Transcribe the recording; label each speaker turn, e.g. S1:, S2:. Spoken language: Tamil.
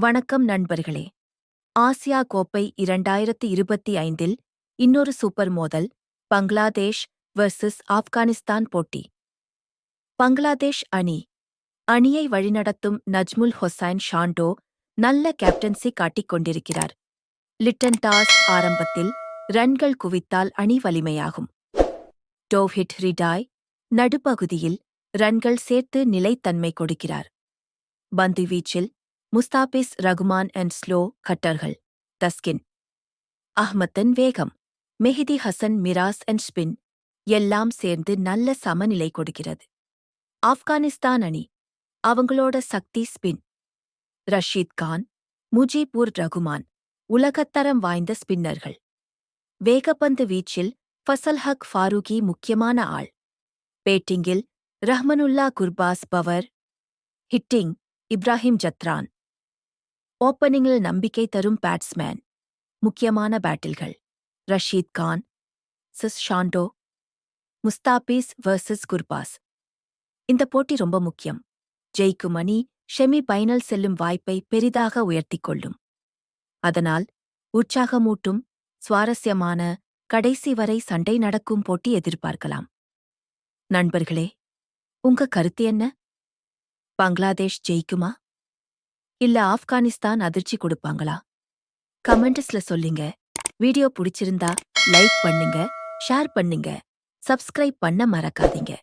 S1: வணக்கம் நண்பர்களே. ஆசியா கோப்பை இரண்டாயிரத்தி இருபத்தி ஐந்தில் இன்னொரு சூப்பர் மோதல் பங்களாதேஷ் வெர்சஸ் ஆப்கானிஸ்தான் போட்டி. பங்களாதேஷ் அணி அணியை வழிநடத்தும் நஜ்முல் ஹொசைன் ஷாண்டோ நல்ல கேப்டன்சி காட்டிக் கொண்டிருக்கிறார். லிட்டன் டாஸ் ஆரம்பத்தில் ரன்கள் குவித்தால் அணி வலிமையாகும். டோவ்ஹிட் ரிடாய் நடுப்பகுதியில் ரன்கள் சேர்த்து நிலைத்தன்மை கொடுக்கிறார். பந்து வீச்சில் முஸ்தாபிஸ் ரகுமான் அண்ட் ஸ்லோ கட்டர்கள். தஸ்கின். அஹ்மத்தன் வேகம். Mehidy Hasan Miraz and spin. எல்லாம் சேர்ந்து நல்ல சமநிலை கொடுக்கிறது. ஆப்கானிஸ்தான் அணி. அவங்களோட சக்தி ஸ்பின். ரஷீத் கான் முஜீபூர் ரகுமான். உலகத்தரம் வாய்ந்த ஸ்பின்னர்கள். வேகப்பந்து வீச்சில் ஃபசல் ஹக் ஃபாரூகி முக்கியமான ஆள். பேட்டிங்கில் ரஹ்மனுல்லா குர்பாஸ் பவர். ஹிட்டிங் இப்ராஹிம் ஜத்ரான். ஓப்பனிங்கில் நம்பிக்கை தரும் பேட்ஸ்மேன். முக்கியமான பேட்டில்கள். ரஷீத் கான் சிஸ் ஷாண்டோ முஸ்தாபீஸ் வர்சஸ் குர்பாஸ். இந்த போட்டி ரொம்ப முக்கியம். ஜெயிக்கும் அணி ஷெமி பைனல் செல்லும் வாய்ப்பை பெரிதாக உயர்த்திக் கொள்ளும். அதனால் உற்சாகமூட்டும் சுவாரஸ்யமான கடைசி வரை சண்டை நடக்கும் போட்டி எதிர்பார்க்கலாம். நண்பர்களே உங்க கருத்து என்ன? பங்களாதேஷ் ஜெயிக்குமா? இல்ல ஆப்கானிஸ்தான் அதிர்ச்சி கொடுப்பாங்களா? கமெண்ட்ஸ்ல சொல்லுங்க. வீடியோ பிடிச்சிருந்தா லைக் பண்ணுங்க ஷேர் பண்ணுங்க சப்ஸ்கிரைப் பண்ண மறக்காதீங்க.